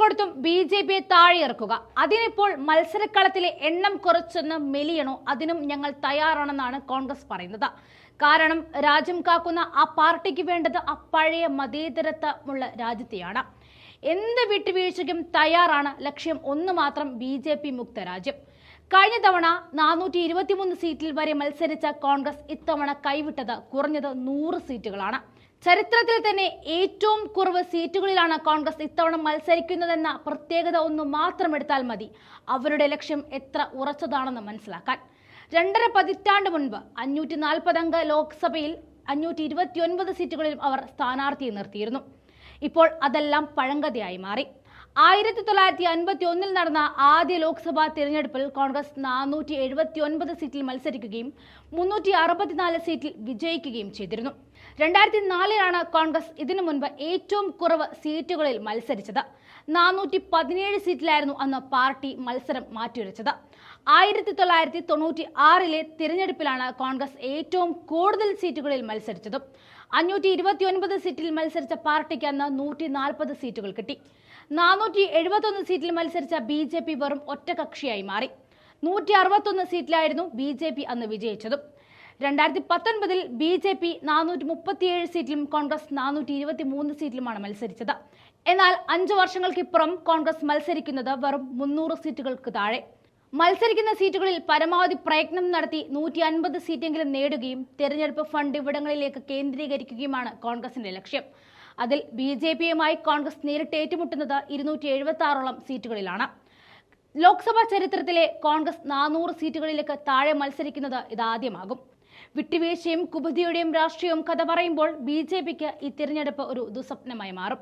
കൊടുത്തും B J പിയെ താഴെയിറക്കുക. അതിനിപ്പോൾ മത്സരക്കളത്തിലെ എണ്ണം കുറച്ചെന്ന് മെലിയണോ അതിനും ഞങ്ങൾ തയ്യാറാണെന്നാണ് കോൺഗ്രസ് പറയുന്നത്. കാരണം രാജ്യം കാക്കുന്ന ആ പാർട്ടിക്ക് വേണ്ടത് ആ പഴയ മതേതരത്വമുള്ള രാജ്യത്തെയാണ്. എന്ത് വിട്ടുവീഴ്ചയ്ക്കും തയ്യാറാണ് ലക്ഷ്യം ഒന്ന് മാത്രം ബി ജെ പി മുക്ത രാജ്യം. കഴിഞ്ഞ തവണ നാനൂറ്റി ഇരുപത്തിമൂന്ന് സീറ്റിൽ വരെ മത്സരിച്ച കോൺഗ്രസ് ഇത്തവണ കൈവിട്ടത് കുറഞ്ഞത് നൂറ് സീറ്റുകളാണ്. ചരിത്രത്തിൽ തന്നെ ഏറ്റവും കുറവ് സീറ്റുകളിലാണ് കോൺഗ്രസ് ഇത്തവണ മത്സരിക്കുന്നതെന്ന പ്രത്യേകത ഒന്ന് മാത്രം എടുത്താൽ മതി. അവരുടെ ലക്ഷ്യം എത്ര ഉറച്ചതാണെന്ന് മനസ്സിലാക്കാൻ. രണ്ടര പതിറ്റാണ്ട് മുൻപ് അഞ്ഞൂറ്റി നാൽപ്പത് അംഗ ലോക്സഭയിൽ അഞ്ഞൂറ്റി ഇരുപത്തിയൊൻപത് സീറ്റുകളിലും അവർ സ്ഥാനാർത്ഥിയെ നിർത്തിയിരുന്നു. ഇപ്പോൾ അതെല്ലാം പഴങ്കഥയായി മാറി. ആയിരത്തി തൊള്ളായിരത്തി അൻപത്തി ഒന്നിൽ നടന്ന ആദ്യ ലോക്സഭാ തിരഞ്ഞെടുപ്പിൽ കോൺഗ്രസ് നാനൂറ്റി എഴുപത്തി ഒൻപത് സീറ്റിൽ മത്സരിക്കുകയും മുന്നൂറ്റി അറുപത്തിനാല് സീറ്റിൽ വിജയിക്കുകയും ചെയ്തിരുന്നു. രണ്ടായിരത്തി നാലിലാണ് കോൺഗ്രസ് ഇതിനു മുൻപ് ഏറ്റവും കുറവ് സീറ്റുകളിൽ മത്സരിച്ചത്. നാനൂറ്റി പതിനേഴ് സീറ്റിലായിരുന്നു അന്ന് പാർട്ടി മത്സരം മാറ്റിവെച്ചത്. ആയിരത്തി തൊള്ളായിരത്തി തൊണ്ണൂറ്റി ആറിലെ തിരഞ്ഞെടുപ്പിലാണ് കോൺഗ്രസ് ഏറ്റവും കൂടുതൽ സീറ്റുകളിൽ മത്സരിച്ചത്. അഞ്ഞൂറ്റി ഇരുപത്തി ഒൻപത് സീറ്റിൽ മത്സരിച്ച പാർട്ടിക്ക് അന്ന് നൂറ്റി നാൽപ്പത് സീറ്റുകൾ കിട്ടി. നാനൂറ്റി എഴുപത്തൊന്ന് സീറ്റിൽ മത്സരിച്ച ബി ജെ പി വെറും ഒറ്റകക്ഷിയായി മാറി. നൂറ്റി അറുപത്തൊന്ന് സീറ്റിലായിരുന്നു ബി ജെ പി അന്ന് വിജയിച്ചതും. രണ്ടായിരത്തി പത്തൊൻപതിൽ ബി ജെ പി നാനൂറ്റി മുപ്പത്തിയേഴ് സീറ്റിലും കോൺഗ്രസ് നാനൂറ്റി ഇരുപത്തി മൂന്ന് സീറ്റിലുമാണ് മത്സരിച്ചത്. എന്നാൽ അഞ്ചു വർഷങ്ങൾക്കിപ്പുറം കോൺഗ്രസ് മത്സരിക്കുന്നത് വെറും മുന്നൂറ് സീറ്റുകൾക്ക് താഴെ. മത്സരിക്കുന്ന സീറ്റുകളിൽ പരമാവധി പ്രയത്നം നടത്തി നൂറ്റി അൻപത് സീറ്റെങ്കിലും നേടുകയും തെരഞ്ഞെടുപ്പ് ഫണ്ട് ഇവിടങ്ങളിലേക്ക് കേന്ദ്രീകരിക്കുകയുമാണ് കോൺഗ്രസിന്റെ ലക്ഷ്യം. അതിൽ ബി ജെ പിയുമായി കോൺഗ്രസ് നേരിട്ട് ഏറ്റുമുട്ടുന്നത് ഇരുന്നൂറ്റി എഴുപത്തി ആറോളം സീറ്റുകളിലാണ്. ലോക്സഭാ ചരിത്രത്തിലെ കോൺഗ്രസ് നാനൂറ് സീറ്റുകളിലേക്ക് താഴെ മത്സരിക്കുന്നത് ഇതാദ്യമാകും. വിട്ടുവീഴ്ചയും കുബുദ്ധിയുടെയും രാഷ്ട്രീയവും കഥ പറയുമ്പോൾ ബി ജെ പിക്ക് ഈ തിരഞ്ഞെടുപ്പ് ഒരു ദുസ്വപ്നമായി മാറും.